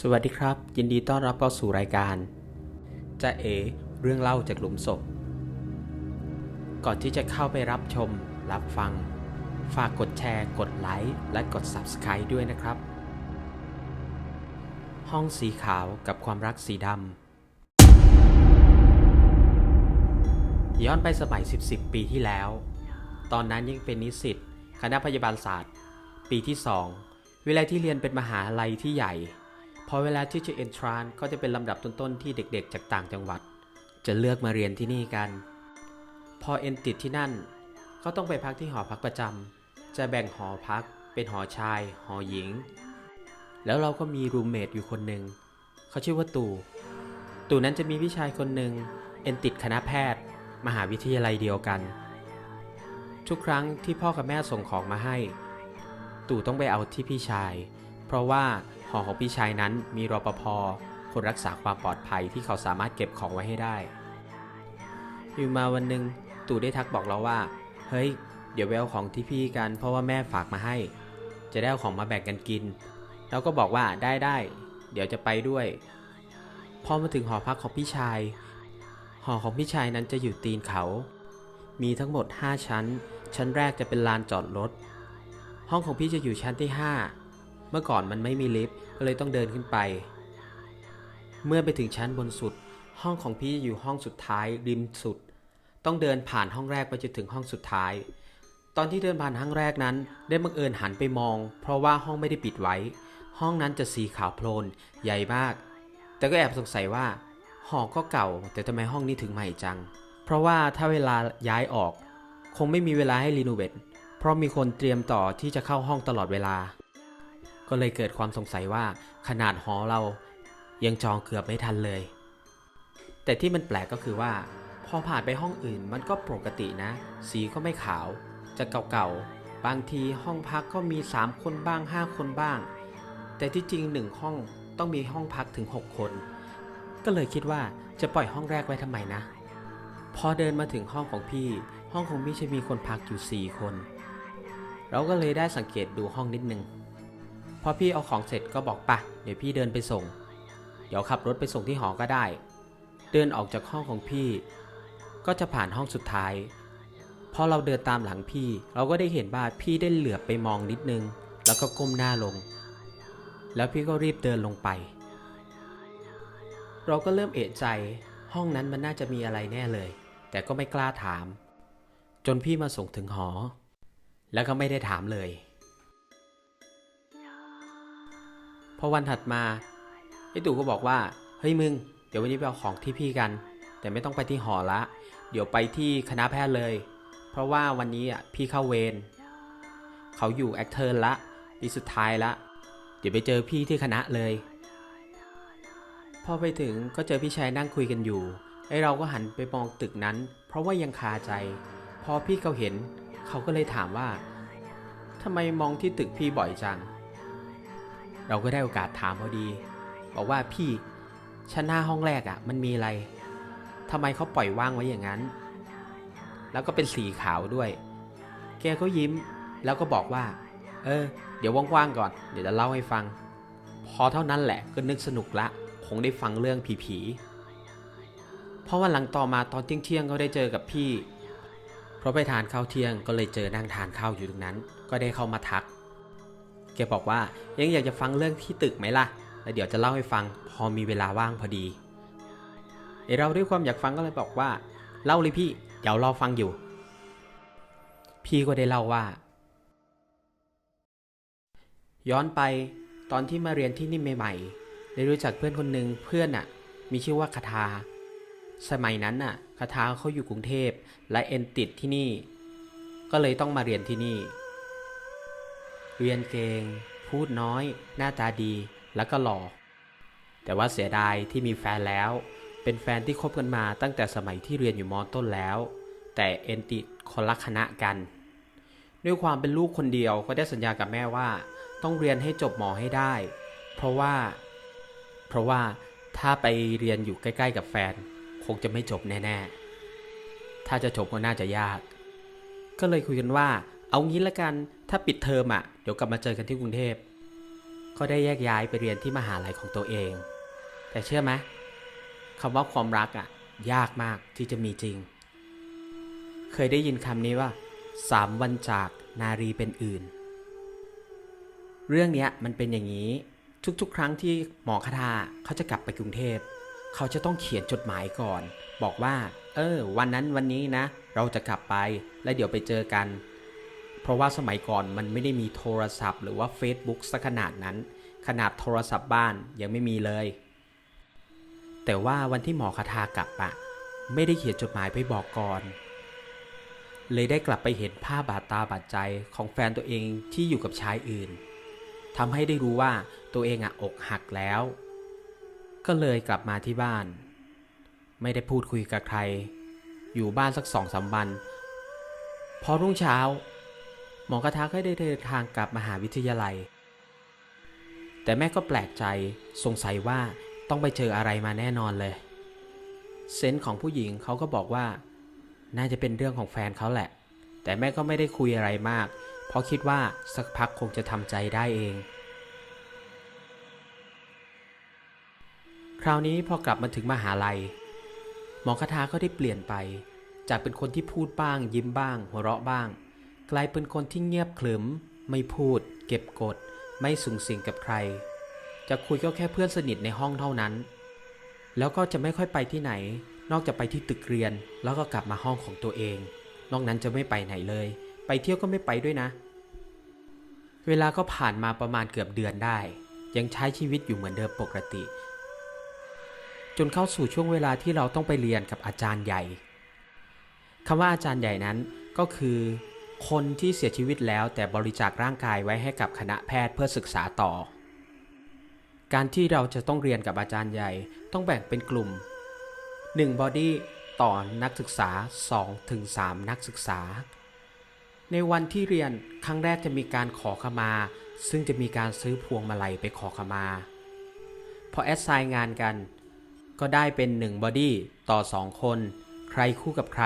สวัสดีครับ ยินดีต้อนรับเข้าสู่รายการจะเอเรื่องเล่าจากหลุมศพ ก่อนที่จะเข้าไปรับชม รับฟัง ฝากกดแชร์ กดไลค์ และกด Subscribe ด้วยนะครับ ห้องสีขาวกับความรักสีดำย้อนไปสมัย 10 ปีที่แล้ว ตอนนั้นยังเป็นนิสิตคณะพยาบาลศาสตร์ ปีที่ 2 เวลาที่เรียนเป็นมหาลัยที่ใหญ่ อเวลาที่จะเอนทรานก็จะเป็นลำดับต้นๆที่เด็กๆ จากต่างจังหวัด จะเลือกมาเรียนที่นี่กัน พอเอนติดที่นั่น ก็ต้องไปพักที่หอพักประจำจะแบ่งหอพักเป็นหอชาย หอหญิง แล้วเราก็มีรูมเมทอยู่คนหนึ่งเขาชื่อว่าตู่ตู่นั้นจะมีพี่ชายคนหนึ่งเอนติดคณะแพทย์ มหาวิทยาลัยเดียวกัน ทุกครั้งที่พ่อกับแม่ส่งของมาให้ ตู่ต้องไปเอาที่พี่ชาย เพราะว่าหอของพี่ชายนั้นมีรปภคนรักษาความปลอดภัยที่เขาสามารถเก็บของไว้ให้ได้ อยู่มาวันหนึ่งตู่ได้ทักบอกเราว่า เฮ้ย เดี๋ยวไปเอาของที่พี่กัน เพราะว่าแม่ฝากมาให้ จะได้เอาของมาแบ่งกันกิน เราก็บอกว่าได้ได้ เดี๋ยวจะไปด้วย พอมาถึงหอพักของพี่ชาย หอของพี่ชายนั้นจะอยู่ตีนเขา มีทั้งหมด 5 ชั้น ชั้นแรกจะเป็นลานจอดรถ ห้องของพี่จะอยู่ชั้นที่ 5 เมื่อก่อนมันไม่มีลิฟต์ก็เลยต้องเดินขึ้นไป เมื่อไปถึงชั้นบนสุด ห้องของพี่อยู่ห้องสุดท้ายริมสุด ต้องเดินผ่านห้องแรกไปจนถึงห้องสุดท้าย ตอนที่เดินผ่านห้องแรกนั้น ได้บังเอิญหันไปมอง เพราะว่าห้องไม่ได้ปิดไว้ ห้องนั้นจะสีขาวโพลน ใหญ่มาก แต่ก็แอบสงสัยว่าหอก็เก่า แต่ทำไมห้องนี้ถึงใหม่จัง เพราะว่าถ้าเวลาย้ายออก คงไม่มีเวลาให้รีโนเวทเพราะมีคนเตรียมต่อที่จะเข้าห้องตลอดเวลา ก็เลยเกิดความสงสัยว่าขนาดหอเรายังจองเกือบไม่ทันเลย แต่ที่มันแปลกก็คือว่า พอผ่านไปห้องอื่นมันก็ปกตินะ สีก็ไม่ขาว จะเก่าๆ บางทีห้องพักก็มี 3 คนบ้าง 5 คนบ้าง แต่ที่จริงหนึ่งห้องต้องมีห้องพักถึง 6 คน ก็เลยคิดว่าจะปล่อยห้องแรกไว้ทำไมนะ พอเดินมาถึงห้องของพี่ ห้องของพี่จะมีคนพักอยู่ 4 คน เราก็เลยได้สังเกตดูห้องนิดนึง พอพี่เอาของเสร็จก็บอกปะเดี๋ยวพี่เดินไปส่ง เดี๋ยวขับรถไปส่งที่หอก็ได้ เดินออกจากห้องของพี่ ก็จะผ่านห้องสุดท้ายพอเราเดินตามหลังพี่ เราก็ได้เห็นว่าพี่ได้เหลือบไปมองนิดนึง แล้วก็ก้มหน้าลง แล้วพี่ก็รีบเดินลงไป เราก็เริ่มเอะใจ ห้องนั้นมันน่าจะมีอะไรแน่เลย แต่ก็ไม่กล้าถาม จนพี่มาส่งถึงหอ แล้วก็ไม่ได้ถามเลย อวันถัดมาไอ้ตู่ก็บอกว่า เฮ้ยมึง เดี๋ยววันนี้ไปเอาของที่พี่กัน แต่ไม่ต้องไปที่หอละ เดี๋ยวไปที่คณะแพทย์เลย เพราะว่าวันนี้อะพี่เข้าเวรเขาอยู่แอคเทิร์ละปีสุดท้ายละ เดี๋ยวไปเจอพี่ที่คณะเลยพอไปถึงก็เจอพี่ชายนั่งคุยกันอยู่ ไอ้เราก็หันไปมองตึกนั้น เพราะว่ายังคาใจ พอพี่เขาเห็น เขาก็เลยถามว่าทำไมมองที่ตึกพี่บ่อยจัง เราก็ได้โอกาสถามพอดี บอกว่าพี่ชั้นหน้าห้องแรกอะ่ะ มันมีอะไรทำไมเขาปล่อยว่างไว้อย่างนั้น แล้วก็เป็นสีขาวด้วย แกก็ยิ้มแล้วก็บอกว่า เออ เดี๋ยวว่างๆก่อน เดี๋ยวจะเล่าให้ฟัง พอเท่านั้นแหละก็นึกสนุกละ คงได้ฟังเรื่องผีๆเพราะวันหลังต่อมาตอนเที่ยงๆก็ได้เจอกับพี่ เพราะไปทานข้าวเที่ยงก็เลยเจอนั่งทานข้าวอยู่ตรงนั้น ก็ได้เข้ามาทัก แกบอกว่ายังอยากจะฟังเรื่องที่ตึกไหมล่ะ แล้วเดี๋ยวจะเล่าให้ฟังพอมีเวลาว่างพอดีเอเราด้วยความอยากฟังก็เลยบอกว่า เล่าเลยพี่เดี๋ยวรอฟังอยู่ พี่ก็ได้เล่าว่า ย้อนไปตอนที่มาเรียนที่นี่ใหม่ๆได้รู้จักเพื่อนคนหนึ่งเพื่อนอะ มีชื่อว่าคาทา สมัยนั้นน่ะคาทาเขาอยู่กรุงเทพและเอ็นติดที่นี่ ก็เลยต้องมาเรียนที่นี่ เรียนเก่ง พูดน้อย หน้าตาดี แล้วก็หล่อ แต่ว่าเสียดายที่มีแฟนแล้ว เป็นแฟนที่คบกันมาตั้งแต่สมัยที่เรียนอยู่มอต้นแล้ว แต่เอ็นติดคนละคณะกัน ด้วยความเป็นลูกคนเดียวก็ได้สัญญากับแม่ว่า ต้องเรียนให้จบหมอให้ได้ เพราะว่า เพราะว่าถ้าไปเรียนอยู่ใกล้ ๆ กับแฟน คงจะไม่จบแน่ ๆ ถ้าจะจบก็น่าจะยาก ก็เลยคุยกันว่า เอางี้ละกัน ถ้าปิดเทอมอะ เดี๋ยวกลับมาเจอกันที่กรุงเทพ ก็ได้แยกย้ายไปเรียนที่มหาลัยของตัวเอง แต่เชื่อไหมคำว่าความรักอะ ยากมากที่จะมีจริง เคยได้ยินคำนี้ว่าสามวันจากนารีเป็นอื่น เรื่องเนี้ยมันเป็นอย่างนี้ ทุกๆ ครั้งที่หมอคาทาเขาจะกลับไปกรุงเทพ เขาจะต้องเขียนจดหมายก่อน บอกว่า เออ วันนั้นวันนี้นะ เราจะกลับไป แล้วเดี๋ยวไปเจอกัน เพราะว่าสมัยก่อนมันไม่ได้มีโทรศัพท์ หรือว่า Facebook สักขนาดนั้น ขนาดโทรศัพท์บ้านยังไม่มีเลย แต่ว่าวันที่หมอคาทากลับอะไม่ได้เขียนจดหมายไปบอกก่อน เลยได้กลับไปเห็นภาพบาดตาบาดใจของแฟนตัวเองที่อยู่กับชายอื่นทำให้ได้รู้ว่าตัวเองอะอกหักแล้ว ก็เลยกลับมาที่บ้าน ไม่ได้พูดคุยกับใคร อยู่บ้านสักสองสามวัน พอรุ่งเช้า หมอกระทะก็ได้เดินทางกลับมหาวิทยาลัย แต่แม่ก็แปลกใจสงสัยว่าต้องไปเจออะไรมาแน่นอนเลย เซนส์ของผู้หญิงเขาก็บอกว่า น่าจะเป็นเรื่องของแฟนเขาแหละ แต่แม่ก็ไม่ได้คุยอะไรมาก เพราะคิดว่าสักพักคงจะทำใจได้เอง คราวนี้พอกลับมาถึงมหาลัย หมอคาทาก็ได้เปลี่ยนไป จากเป็นคนที่พูดบ้าง ยิ้มบ้าง หัวเราะบ้าง ลายเป็นคนที่เงียบขรึม ไม่พูด เก็บกด ไม่สูงสิงกับใคร จะคุยก็แค่เพื่อนสนิทในห้องเท่านั้น แล้วก็จะไม่ค่อยไปที่ไหน นอกจากไปที่ตึกเรียน แล้วก็กลับมาห้องของตัวเอง นอกนั้นจะไม่ไปไหนเลย ไปเที่ยวก็ไม่ไปด้วยนะ เวลาก็ผ่านมาประมาณเกือบเดือนได้ ยังใช้ชีวิตอยู่เหมือนเดิมปกติ จนเข้าสู่ช่วงเวลาที่เราต้องไปเรียนกับอาจารย์ใหญ่คำว่าอาจารย์ใหญ่นั้นก็คือ คนที่เสียชีวิตแล้วแต่บริจาคร่างกายไว้ให้กับคณะแพทย์เพื่อศึกษาต่อ การที่เราจะต้องเรียนกับอาจารย์ใหญ่ต้องแบ่งเป็นกลุ่ม 1 บอดี้ต่อนักศึกษา2ถึง3นักศึกษา ในวันที่เรียนครั้งแรกจะมีการขอขมา ซึ่งจะมีการซื้อพวงมาลัยไปขอขมาพอแอดไซน์งานกัน ก็ได้เป็น 1 บอดี้ต่อ 2 คน ใครคู่กับใคร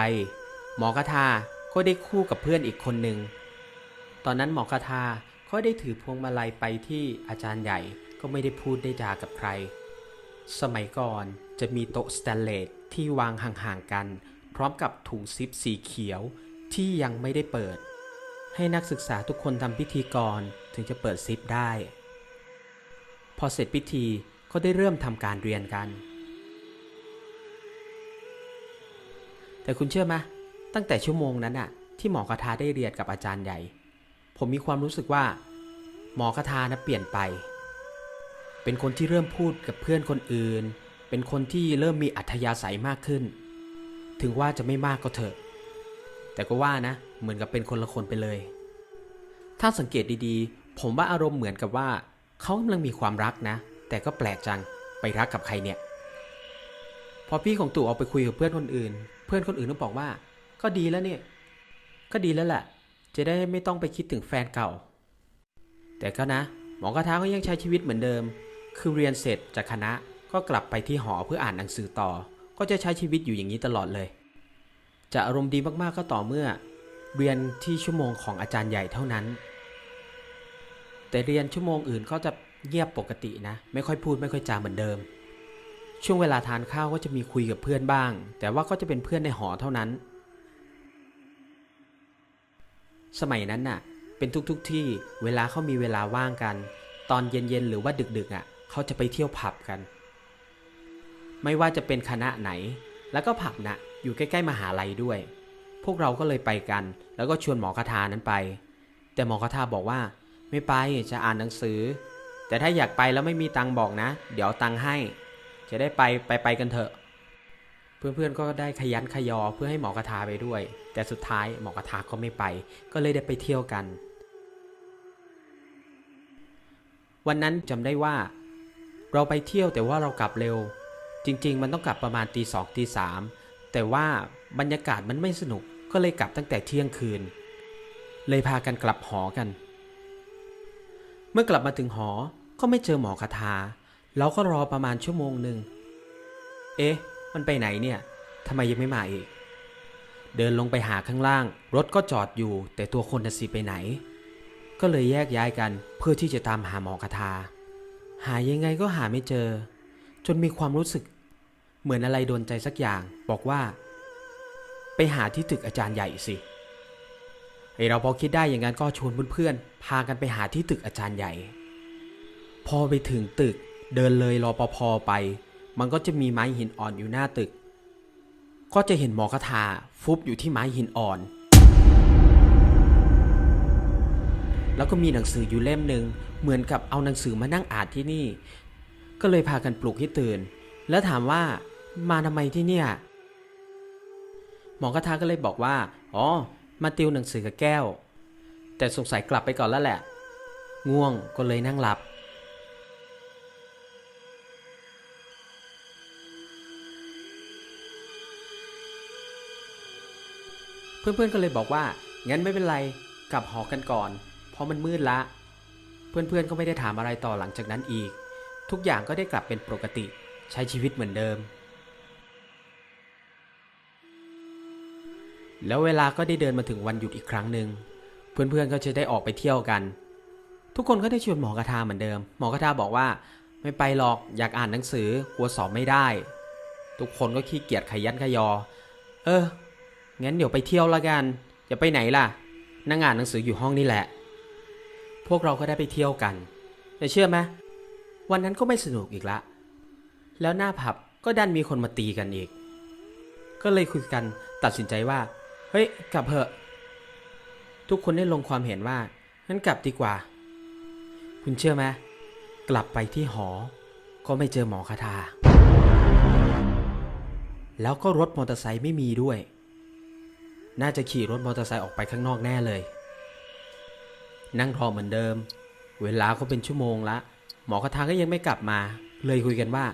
หมอกระทา ก็ได้คู่กับเพื่อนอีกคนหนึ่ง ตอนนั้นหมอกระทาก็ได้ถือพวงมาลัยไปที่อาจารย์ใหญ่ก็ไม่ได้พูดได้จากับใคร สมัยก่อนจะมีโต๊ะสแตนเลสที่วางห่างๆกัน พร้อมกับถุงซิปสีเขียวที่ยังไม่ได้เปิด ให้นักศึกษาทุกคนทำพิธีก่อนถึงจะเปิดซิปได้ พอเสร็จพิธีก็ได้เริ่มทำการเรียนกัน แต่คุณเชื่อไหม ตั้งแต่ชั่วโมงนั้นอะที่หมอกระทาได้เรียนกับอาจารย์ใหญ่ ผมมีความรู้สึกว่า หมอกระทานะเปลี่ยนไป เป็นคนที่เริ่มพูดกับเพื่อนคนอื่น เป็นคนที่เริ่มมีอัธยาศัยมากขึ้น ถึงว่าจะไม่มากก็เถอะ แต่ก็ว่านะ เหมือนกับเป็นคนละคนไปเลย ถ้าสังเกตดีๆ ผมว่าอารมณ์เหมือนกับว่าเขากำลังมีความรักนะ แต่ก็แปลกจังไปรักกับใครเนี่ย พอพี่ของตู่ออกไปคุยกับเพื่อนคนอื่น เพื่อนคนอื่นก็บอกว่า ก็ดีแล้วเนี่ย ก็ดีแล้วแหละจะได้ไม่ต้องไปคิดถึงแฟนเก่า แต่ก็นะ หมอกระทะก็ยังใช้ชีวิตเหมือนเดิม คือเรียนเสร็จจากคณะก็กลับไปที่หอเพื่ออ่านหนังสือต่อ ก็จะใช้ชีวิตอยู่อย่างนี้ตลอดเลย จะอารมณ์ดีมากๆก็ต่อเมื่อ เรียนที่ชั่วโมงของอาจารย์ใหญ่เท่านั้น แต่เรียนชั่วโมงอื่นก็จะเงียบปกตินะ ไม่ค่อยพูดไม่ค่อยจาเหมือนเดิม ช่วงเวลาทานข้าวก็จะมีคุยกับเพื่อนบ้าง แต่ว่าก็จะเป็นเพื่อนในหอเท่านั้น สมัยนั้นน่ะ เป็นทุกๆทที่เวลาเขามีเวลาว่างกัน ตอนเย็นๆหรือว่าดึกๆอะเขาจะไปเที่ยวผับกัน ไม่ว่าจะเป็นคณะไหน แล้วก็ผับน่ะอยู่ใกล้ๆมหาลัยด้วย พวกเราก็เลยไปกัน แล้วก็ชวนหมอคาทานั้นไป แต่หมอคาทาบอกว่า ไม่ไปจะอ่านหนังสือ แต่ถ้าอยากไปแล้วไม่มีตังค์บอกนะ เดี๋ยวตังค์ให้ จะได้ไปไปไปกันเถอะ เพื่อนๆก็ได้ขยันขยอเพื่อให้หมอกระทาไปด้วย แต่สุดท้ายหมอกระทาก็ไม่ไป ก็เลยได้ไปเที่ยวกัน วันนั้นจำได้ว่า เราไปเที่ยวแต่ว่าเรากลับเร็ว จริง ๆ มันต้องกลับประมาณตีสองตีสามแต่ว่าบรรยากาศมันไม่สนุกก็เลยกลับตั้งแต่เที่ยงคืน เลยพากันกลับหอกัน เมื่อกลับมาถึงหอก็ไม่เจอหมอคาทาเราก็รอประมาณชั่วโมงหนึ่งเอ๊ะ มันไปไหนเนี่ยทำไมยังไม่มาอีก เดินลงไปหาข้างล่าง รถก็จอดอยู่ แต่ตัวคนน่ะสิไปไหน ก็เลยแยกย้ายกันเพื่อที่จะตามหาหมอคาทา หายังไงก็หาไม่เจอ จนมีความรู้สึก เหมือนอะไรโดนใจสักอย่าง บอกว่า ไปหาที่ตึกอาจารย์ใหญ่สิไอเราพอคิดได้อย่างนั้นก็ชวนเพื่อนๆพากันไปหาที่ตึกอาจารย์ใหญ่ พอไปถึงตึกเดินเลยรอปภไป มันก็จะมีไม้หินอ่อนอยู่หน้าตึก ก็จะเห็นหมอกระทาฟุบอยู่ที่ไม้หินอ่อน แล้วก็มีหนังสืออยู่เล่มหนึ่งเหมือนกับเอาหนังสือมานั่งอ่านที่นี่ ก็เลยพากันปลุกให้ตื่น แล้วถามว่ามาทำไมที่เนี่ยหมอกระทาก็เลยบอกว่า อ๋อ มาติวหนังสือกับแก้ว แต่สงสัยกลับไปก่อนแล้วแหละ ง่วงก็เลยนั่งหลับ พื่อนๆก็เลยบอกว่า งั้นไม่เป็นไรกลับหอกันก่อน เพราะมันมืดละ เพื่อนๆก็ไม่ได้ถามอะไรต่อหลังจากนั้นอีก ทุกอย่างก็ได้กลับเป็นปกติ ใช้ชีวิตเหมือนเดิม แล้วเวลาก็ได้เดินมาถึงวันหยุดอีกครั้งหนึ่งเพื่อนๆก็จะได้ออกไปเที่ยวกัน ทุกคนก็ได้ชวนหมอกระทาเหมือนเดิม หมอกระทาบอกว่า ไม่ไปหรอกอยากอ่านหนังสือกลัวสอบไม่ได้ ทุกคนก็ขี้เกียจขยันขยอ เออ งั้นเดี๋ยวไปเที่ยวละกันอย่าไปไหนล่ะ นั่งอ่านหนังสืออยู่ห้องนี่แหละ พวกเราก็ได้ไปเที่ยวกันแต่เชื่อไหมวันนั้นก็ไม่สนุกอีกละ แล้วหน้าผับก็ดันมีคนมาตีกันอีก ก็เลยคุยกันตัดสินใจว่า เฮ้ย กลับเถอะ ทุกคนได้ลงความเห็นว่างั้นกลับดีกว่า คุณเชื่อไหมกลับไปที่หอ ก็ไม่เจอหมอคาทาแล้วก็รถมอเตอร์ไซค์ไม่มีด้วย น่าจะขี่รถมอเตอร์ไซค์ออกไปข้างนอกแน่เลย นั่งรอเหมือนเดิม เวลาก็เป็นชั่วโมงละ หมอกระทาก็ยังไม่กลับมา เลยคุยกันว่า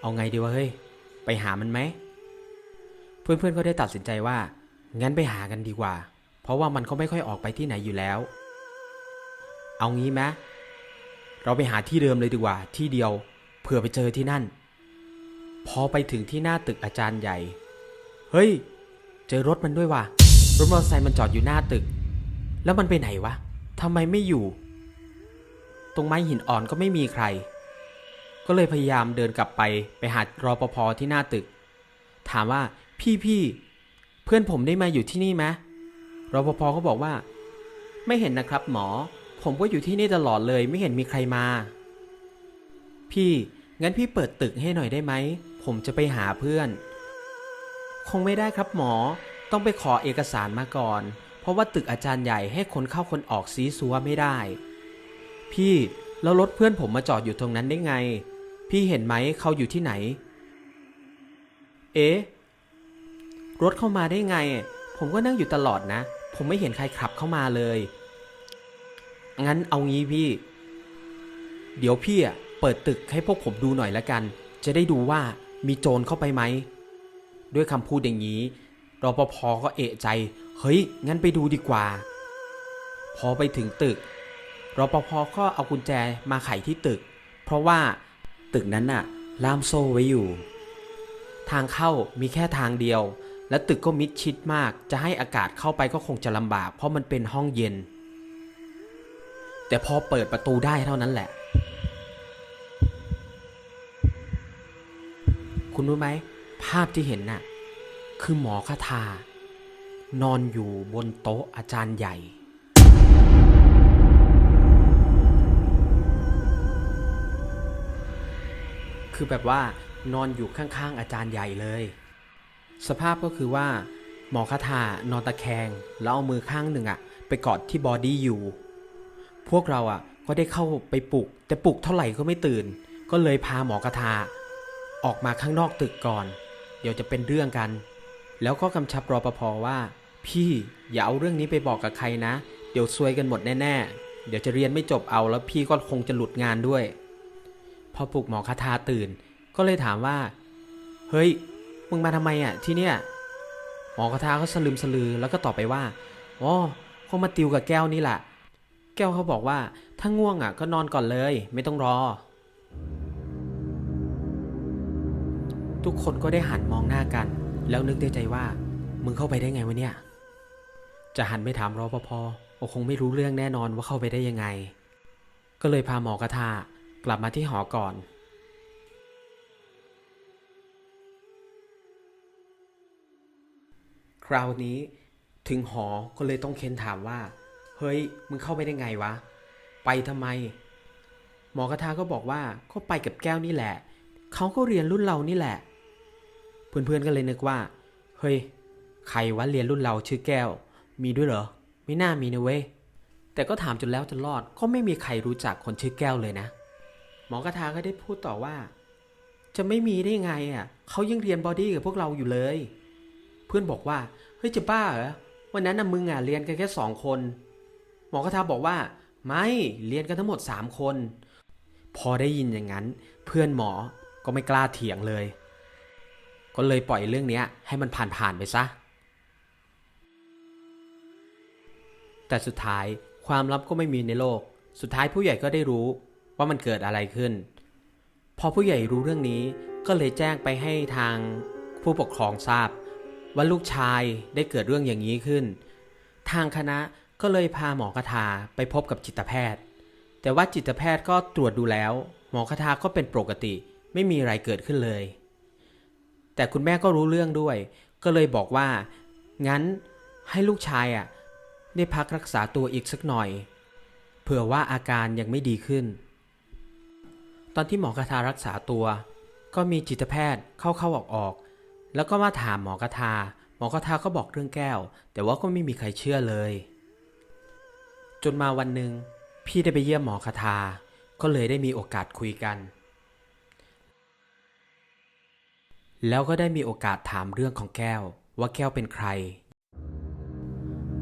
เอาไงดีวะเฮ้ย ไปหามันไหม เพื่อนๆก็ได้ตัดสินใจว่า งั้นไปหากันดีกว่า เพราะว่ามันก็ไม่ค่อยออกไปที่ไหนอยู่แล้ว เอางี้ไหมเราไปหาที่เดิมเลยดีกว่า ที่เดียว เผื่อไปเจอที่นั่น พอไปถึงที่หน้าตึกอาจารย์ใหญ่ เฮ้ย เจอรถมันด้วยว่ะ รถมอเตอร์ไซค์มันจอดอยู่หน้าตึก แล้วมันไปไหนวะทำไมไม่อยู่ ตรงไม้หินอ่อนก็ไม่มีใคร ก็เลยพยายามเดินกลับไปไปหารอปภที่หน้าตึก ถามว่าพี่พี่เพื่อนผมได้มาอยู่ที่นี่ไหมรปภก็บอกว่า ไม่เห็นนะครับหมอ ผมก็อยู่ที่นี่ตลอดเลยไม่เห็นมีใครมา พี่งั้นพี่เปิดตึกให้หน่อยได้ไหม ผมจะไปหาเพื่อน คงไม่ได้ครับหมอ ต้องไปขอเอกสารมาก่อน เพราะว่าตึกอาจารย์ใหญ่ให้คนเข้าคนออกซีซัวไม่ได้ พี่แล้วรถเพื่อนผมมาจอดอยู่ตรงนั้นได้ไง พี่เห็นไหมเขาอยู่ที่ไหน เอ๊ะ รถเข้ามาได้ไง ผมก็นั่งอยู่ตลอดนะ ผมไม่เห็นใครขับเข้ามาเลย งั้นเอางี้พี่ เดี๋ยวพี่อะเปิดตึกให้พวกผมดูหน่อยละกัน จะได้ดูว่ามีโจรเข้าไปไหม ด้วยคำพูดอย่างนี้รปภก็เอะใจ เฮ้ย งั้นไปดูดีกว่า พอไปถึงตึกรปภก็เอากุญแจมาไขที่ตึก เพราะว่าตึกนั้นน่ะ ล่ามโซ่ไว้อยู่ ทางเข้ามีแค่ทางเดียว และตึกก็มิดชิดมาก จะให้อากาศเข้าไปก็คงจะลำบาก เพราะมันเป็นห้องเย็น แต่พอเปิดประตูได้เท่านั้นแหละ คุณรู้ไหม ภาพที่เห็นน่ะคือหมอคาทานอนอยู่บนโต๊ะอาจารย์ใหญ่ คือแบบว่านอนอยู่ข้างๆ อาจารย์ใหญ่เลย สภาพก็คือว่า หมอคาทานอนตะแคง แล้วเอามือข้างหนึ่งอะไปกอดที่บอดี้อยู่ พวกเราอะก็ได้เข้าไปปลุก แต่ปลุกเท่าไหร่ก็ไม่ตื่น ก็เลยพาหมอกระทาออกมาข้างนอกตึกก่อน เดี๋ยวจะเป็นเรื่องกัน แล้วก็กำชับรอปภว่า พี่อย่าเอาเรื่องนี้ไปบอกกับใครนะ เดี๋ยวซวยกันหมดแน่ๆ เดี๋ยวจะเรียนไม่จบเอาแล้วพี่ก็คงจะหลุดงานด้วย พอปลุกหมอคาทาตื่น ก็เลยถามว่า เฮ้ย มึงมาทำไมอะที่เนี่ย หมอคาทาก็สลืมสลือแล้วก็ตอบไปว่าอ๋อคงมาติวกับแก้วนี่แหละ แก้วเขาบอกว่าถ้าง่วงอะก็นอนก่อนเลย ไม่ต้องรอ ทุกคนก็ได้หันมองหน้ากัน แล้วนึกในใจว่า มึงเข้าไปได้ไงวะเนี่ย จะหันไปถามรอปภก็คงไม่รู้เรื่องแน่นอนว่าเข้าไปได้ยังไง ก็เลยพาหมอกระทากลับมาที่หอก่อนคราวนี้ถึงหอก็เลยต้องเค้นถามว่า เฮ้ย มึงเข้าไปได้ไงวะ ไปทำไม หมอกระทาก็บอกว่าก็ไปกับแก้วนี่แหละ เขาก็เรียนรุ่นเรานี่แหละ เพื่อนๆก็เลยนึกว่า เฮ้ย ใครวะเรียนรุ่นเราชื่อแก้ว มีด้วยเหรอ ไม่น่ามีนะเว้ย แต่ก็ถามจนแล้วจนรอด ก็ไม่มีใครรู้จักคนชื่อแก้วเลยนะ หมอกระทาก็ได้พูดต่อว่า จะไม่มีได้ไงอะ เขายังเรียนบอดี้กับพวกเราอยู่เลย เพื่อนบอกว่า เฮ้ยจะบ้าเหรอ วันนั้นน่ะมึงอะเรียนกันแค่สองคน หมอกระทาบอกว่า ไม่เรียนกันทั้งหมดสามคน พอได้ยินอย่างนั้น เพื่อนหมอก็ไม่กล้าเถียงเลย ก็เลยปล่อยเรื่องนี้ให้มันผ่านๆไปซะ แต่สุดท้ายความลับก็ไม่มีในโลก สุดท้ายผู้ใหญ่ก็ได้รู้ว่ามันเกิดอะไรขึ้น พอผู้ใหญ่รู้เรื่องนี้ก็เลยแจ้งไปให้ทางผู้ปกครองทราบ ว่าลูกชายได้เกิดเรื่องอย่างนี้ขึ้น ทางคณะก็เลยพาหมอกระทาไปพบกับจิตแพทย์ แต่ว่าจิตแพทย์ก็ตรวจดูแล้ว หมอกระทาก็เป็นปกติ ไม่มีอะไรเกิดขึ้นเลย แต่คุณแม่ก็รู้เรื่องด้วย ก็เลยบอกว่า งั้นให้ลูกชายอะได้พักรักษาตัวอีกสักหน่อย เผื่อว่าอาการยังไม่ดีขึ้น ตอนที่หมอกระทารักษาตัว ก็มีจิตแพทย์เข้าๆออกออกๆแล้วก็มาถามหมอกระทา หมอกระทาก็บอกเรื่องแก้ว แต่ว่าก็ไม่มีใครเชื่อเลย จนมาวันหนึ่งพี่ได้ไปเยี่ยมหมอคาทา ก็เลยได้มีโอกาสคุยกัน แล้วก็ได้มีโอกาสถามเรื่องของแก้ว ว่าแก้วเป็นใคร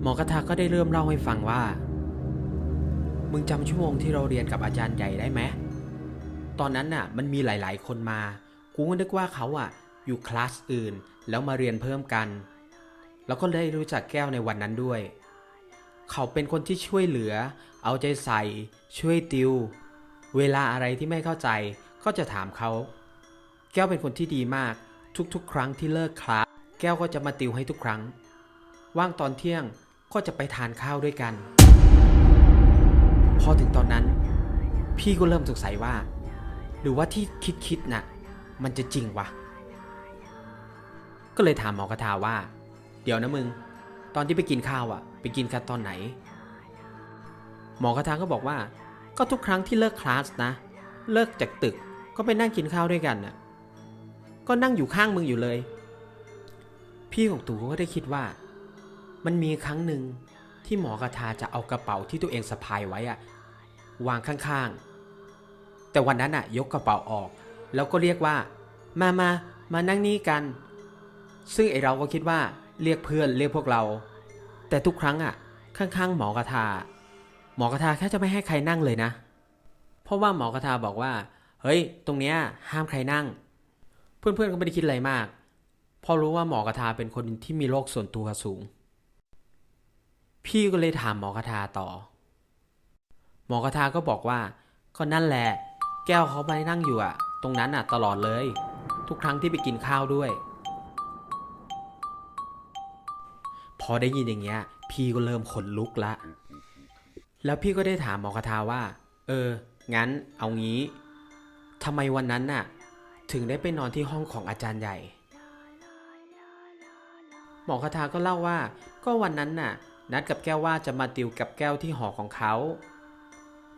หมอกระทาก็ได้เริ่มเล่าให้ฟังว่า มึงจำชั่วโมงที่เราเรียนกับอาจารย์ใหญ่ได้ไหมตอนนั้นน่ะ มันมีหลาย ๆ คนมา กูก็นึกว่าเขาอะ อยู่คลาสอื่น แล้วมาเรียนเพิ่มกัน แล้วก็ได้รู้จักแก้วในวันนั้นด้วย เขาเป็นคนที่ช่วยเหลือ เอาใจใส่ ช่วยติว เวลาอะไรที่ไม่เข้าใจก็จะถามเขา แก้วเป็นคนที่ดีมาก ทุกๆ ครั้งที่เลิกคลาสแก้วก็จะมาติวให้ทุกครั้ง ว่างตอนเที่ยงก็จะไปทานข้าวด้วยกัน พอถึงตอนนั้น พี่ก็เริ่มสงสัยว่า หรือว่าที่คิดๆน่ะ มันจะจริงวะ ก็เลยถามหมอกระทาว่า เดี๋ยวนะมึง ตอนที่ไปกินข้าวอะ ไปกินกันตอนไหน หมอกระทาก็บอกว่า ก็ทุกครั้งที่เลิกคลาสนะ เลิกจากตึกก็ไปนั่งกินข้าวด้วยกันน่ะ ก็นั่งอยู่ข้างมึงอยู่เลย พี่ของตู่ก็ได้คิดว่า มันมีครั้งหนึ่งที่หมอกระทาจะเอากระเป๋าที่ตัวเองสะพายไว้อะวางข้างๆ แต่วันนั้นอะยกกระเป๋าออก แล้วก็เรียกว่า มามามานั่งนี่กัน ซึ่งไอเราก็คิดว่าเรียกเพื่อนเรียกพวกเรา แต่ทุกครั้งอะข้างๆ หมอกระทา หมอกระทาแค่จะไม่ให้ใครนั่งเลยนะ เพราะว่าหมอกระทาบอกว่า เฮ้ย ตรงเนี้ยห้ามใครนั่ง เพื่อนๆก็ไม่ได้คิดอะไรมากพราะรู้ว่าหมอกระทาเป็นคนที่มีโรคส่วนตัวสูง พี่ก็เลยถามหมอกระทาต่อ หมอกระทาก็บอกว่า ก็นั่นแหละ แก้วเขาไปนั่งอยู่อะตรงนั้นอะตลอดเลย ทุกครั้งที่ไปกินข้าวด้วย พอได้ยินอย่างเงี้ย พี่ก็เริ่มขนลุกละ แล้วพี่ก็ได้ถามหมอกระทาว่า เออ งั้นเอางี้ทำไมวันนั้นน่ะ ถึงได้ไปนอนที่ห้องของอาจารย์ใหญ่ หมอคาทาก็เล่าว่า ก็วันนั้นน่ะ นัดกับแก้วว่าจะมาติวกับแก้วที่หอของเขา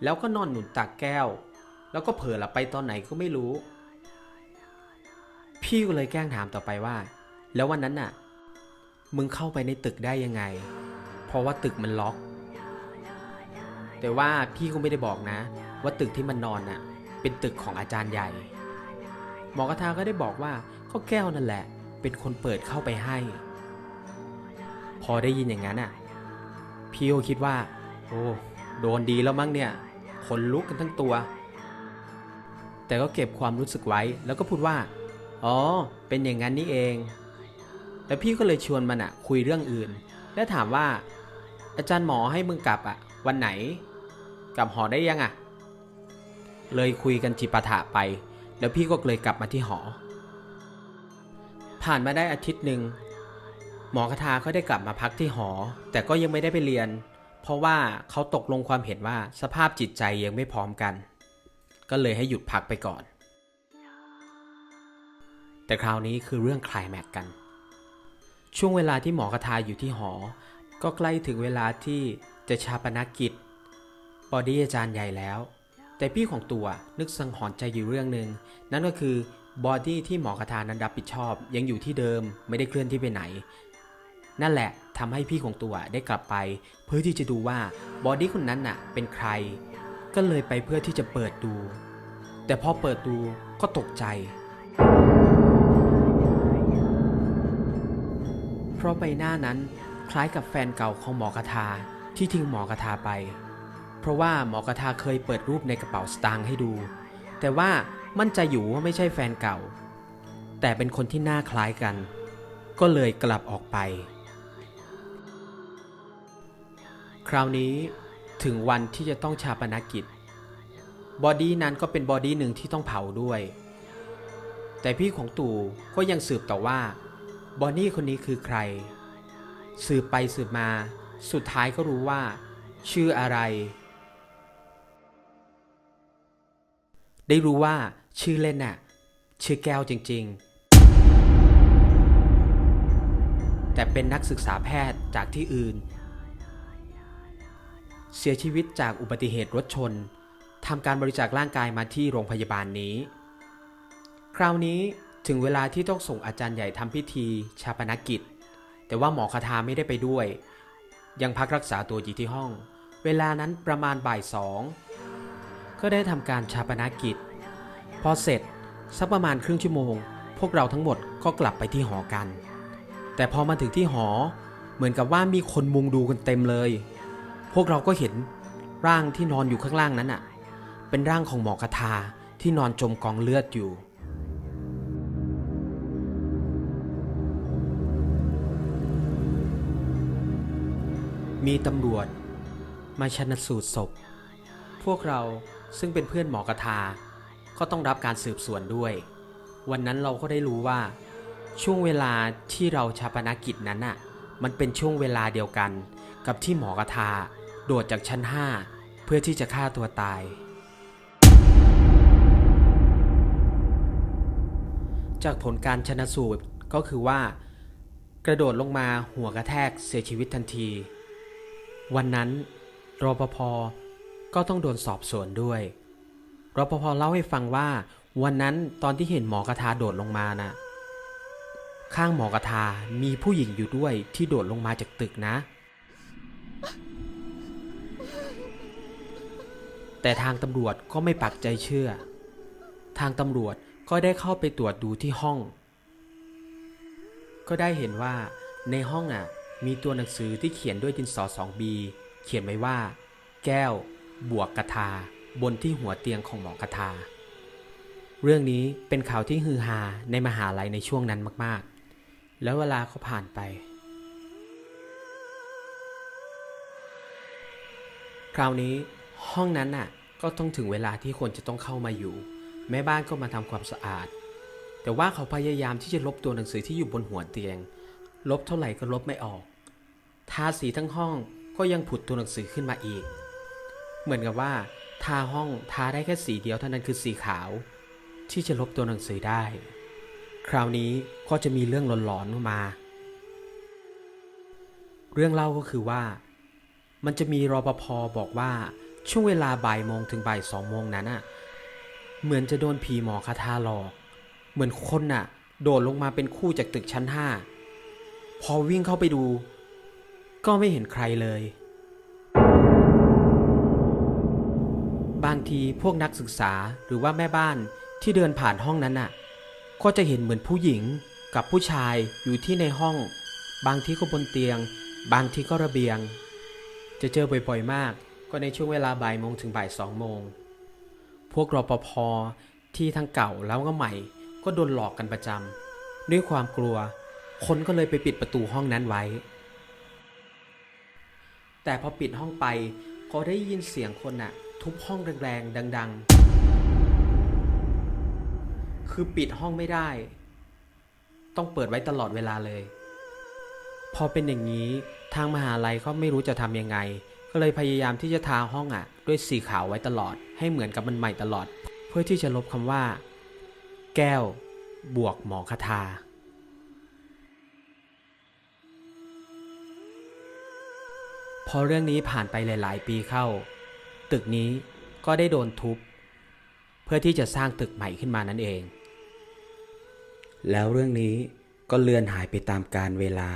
แล้วก็นอนหนุนตักแก้ว แล้วก็เผลอหลับไปตอนไหนก็ไม่รู้ พี่ก็เลยแกล้งถามต่อไปว่า แล้ววันนั้นน่ะ มึงเข้าไปในตึกได้ยังไง เพราะว่าตึกมันล็อก แต่ว่าพี่ก็ไม่ได้บอกนะ ว่าตึกที่มันนอนน่ะ เป็นตึกของอาจารย์ใหญ่ หมอกระทาก็ได้บอกว่าก็แก้วนั่นแหละ เป็นคนเปิดเข้าไปให้ พอได้ยินอย่างนั้นอะ พี่ก็คิดว่า โอ้โดนดีแล้วมั้งเนี่ยขนลุกกันทั้งตัว แต่ก็เก็บความรู้สึกไว้แล้วก็พูดว่า อ๋อ เป็นอย่างนั้นนี่เอง แล้วพี่ก็เลยชวนมันอะคุยเรื่องอื่น และถามว่า อาจารย์หมอให้มึงกลับอะวันไหน กลับหอได้ยังอะเลยคุยกันจิปาถะไป แล้วพี่ก็เลยกลับมาที่หอ ผ่านมาได้อาทิตย์หนึ่งหมอกระทาก็ได้กลับมาพักที่หอ แต่ก็ยังไม่ได้ไปเรียน เพราะว่าเขาตกลงความเห็นว่าสภาพจิตใจยังไม่พร้อมกัน ก็เลยให้หยุดพักไปก่อน แต่คราวนี้คือเรื่องคลายแม็กกัน ช่วงเวลาที่หมอกระทาอยู่ที่หอ ก็ใกล้ถึงเวลาที่จะชาปนกิจบอดี้อาจารย์ใหญ่แล้ว แต่พี่ของตัวนึกสังหรณ์ใจอยู่เรื่องหนึ่งนั่นก็คือบอดี้ที่หมอกระทานั้นรับผิดชอบ ยังอยู่ที่เดิมไม่ได้เคลื่อนที่ไปไหน นั่นแหละทำให้พี่ของตัวได้กลับไป เพื่อที่จะดูว่าบอดี้คนนั้นน่ะเป็นใคร ก็เลยไปเพื่อที่จะเปิดดู แต่พอเปิดดูก็ตกใจ เพราะใบหน้านั้นคล้ายกับแฟนเก่าของหมอกระทาที่ทิ้งหมอกระทาไป เพราะว่าหมอกระทาเคยเปิดรูปในกระเป๋าสตางค์ให้ดู แต่ว่ามั่นใจอยู่ว่าไม่ใช่แฟนเก่า แต่เป็นคนที่หน้าคล้ายกัน ก็เลยกลับออกไป คราวนี้ถึงวันที่จะต้องชาปนกิจ บอดี้นั้นก็เป็นบอดี้หนึ่งที่ต้องเผาด้วย แต่พี่ของตู่ก็ยังสืบต่อว่าบอนนี่คนนี้คือใคร สืบไปสืบมา สุดท้ายก็รู้ว่า ชื่ออะไร ได้รู้ว่าชื่อเล่นน่ะชื่อแก้วจริง ๆ แต่เป็นนักศึกษาแพทย์จากที่อื่น เสียชีวิตจากอุบัติเหตุรถชนทำการบริจาคร่างกายมาที่โรงพยาบาลนี้ คราวนี้ถึงเวลาที่ต้องส่งอาจารย์ใหญ่ทำพิธีชาปนกิจ แต่ว่าหมอคาทาไม่ได้ไปด้วย ยังพักรักษาตัวอยู่ที่ห้อง เวลานั้นประมาณบ่ายสอง ก็ได้ทำการชาปนกิจ พอเสร็จสักประมาณครึ่งชั่วโมง พวกเราทั้งหมดก็กลับไปที่หอกัน แต่พอมาถึงที่หอเหมือนกับว่ามีคนมุงดูกันเต็มเลย พวกเราก็เห็นร่างที่นอนอยู่ข้างล่างนั้นอะ เป็นร่างของหมอกระทาที่นอนจมกองเลือดอยู่มีตำรวจมาชันสูตรศพ พวกเรา ซึ่งเป็นเพื่อนหมอกระทา ก็ต้องรับการสืบสวนด้วย วันนั้นเราก็ได้รู้ว่า ช่วงเวลาที่เราชาปนกิจนั้นน่ะ มันเป็นช่วงเวลาเดียวกัน กับที่หมอกระทา โดดจากชั้น5เพื่อที่จะฆ่าตัวตาย จากผลการชนะสูตรก็คือว่า กระโดดลงมาหัวกระแทกเสียชีวิตทันที วันนั้นรปภ ก็ต้องโดนสอบสวนด้วยรปภเล่าให้ฟังว่า วันนั้นตอนที่เห็นหมอกระทาโดดลงมานะ่ะ ข้างหมอกระทามีผู้หญิงอยู่ด้วยที่โดดลงมาจากตึกนะ แต่ทางตำรวจก็ไม่ปักใจเชื่อ ทางตำรวจก็ได้เข้าไปตรวจดูที่ห้อง ก็ได้เห็นว่าในห้องอะมีตัวหนังสือที่เขียนด้วยดินสอ 2B เขียนไว้ว่า แก้ว บวกกระทา บนที่หัวเตียงของหมอกระทา เรื่องนี้เป็นข่าวที่ฮือฮาในมหาลัยในช่วงนั้นมากๆ แล้วเวลาก็ผ่านไป คราวนี้ห้องนั้นน่ะก็ต้องถึงเวลาที่คนจะต้องเข้ามาอยู่ แม่บ้านก็มาทำความสะอาด แต่ว่าเขาพยายามที่จะลบตัวหนังสือที่อยู่บนหัวเตียง ลบเท่าไหร่ก็ลบไม่ออก ทาสีทั้งห้องก็ยังผุดตัวหนังสือขึ้นมาอีก เหมือนกับว่าทาห้องทาได้แค่สีเดียวเท่านั้นคือสีขาว ที่จะลบตัวหนังสือได้ คราวนี้ก็จะมีเรื่องหลอนๆมา เรื่องเล่าก็คือว่า มันจะมีรปภบอกว่าช่วงเวลาบ่ายโมงถึงบ่ายสองโมงนั้นน่ะเหมือนจะโดนผีหมอคาทาหลอก เหมือนคนน่ะ โดดลงมาเป็นคู่จากตึกชั้นห้าพอวิ่งเข้าไปดู ก็ไม่เห็นใครเลยางทีพวกนักศึกษาหรือว่าแม่บ้านที่เดินผ่านห้องนั้นน่ะ ก็จะเห็นเหมือนผู้หญิงกับผู้ชายอยู่ที่ในห้อง บางที่ก็บนเตียง บางที่ก็ระเบียง จะเจอบ่อยๆมาก ก็ในช่วงเวลาบ่ายโมงถึงบ่ายสองโมง พวกรปภที่ทั้งเก่าแล้วก็ใหม่ ก็โดนหลอกกันประจำด้วยความกลัว คนก็เลยไปปิดประตูห้องนั้นไว้ แต่พอปิดห้องไปก็ได้ยินเสียงคนน่ะ ทุบห้องแรงๆ ดัง ๆ คือปิดห้องไม่ได้ ต้องเปิดไว้ตลอดเวลาเลย พอเป็นอย่างนี้ทางมหาลัยก็ไม่รู้จะทำยังไง ก็เลยพยายามที่จะทาห้องอะ ด้วยสีขาวไว้ตลอด ให้เหมือนกับมันใหม่ตลอด เพื่อที่จะลบคำว่า แก้ว บวกหมอคทาพอเรื่องนี้ผ่านไปหลาย ๆ ปีเข้า ตึกนี้ก็ได้โดนทุบ เพื่อที่จะสร้างตึกใหม่ขึ้นมานั่นเอง แล้วเรื่องนี้ก็เลือนหายไปตามกาลเวลา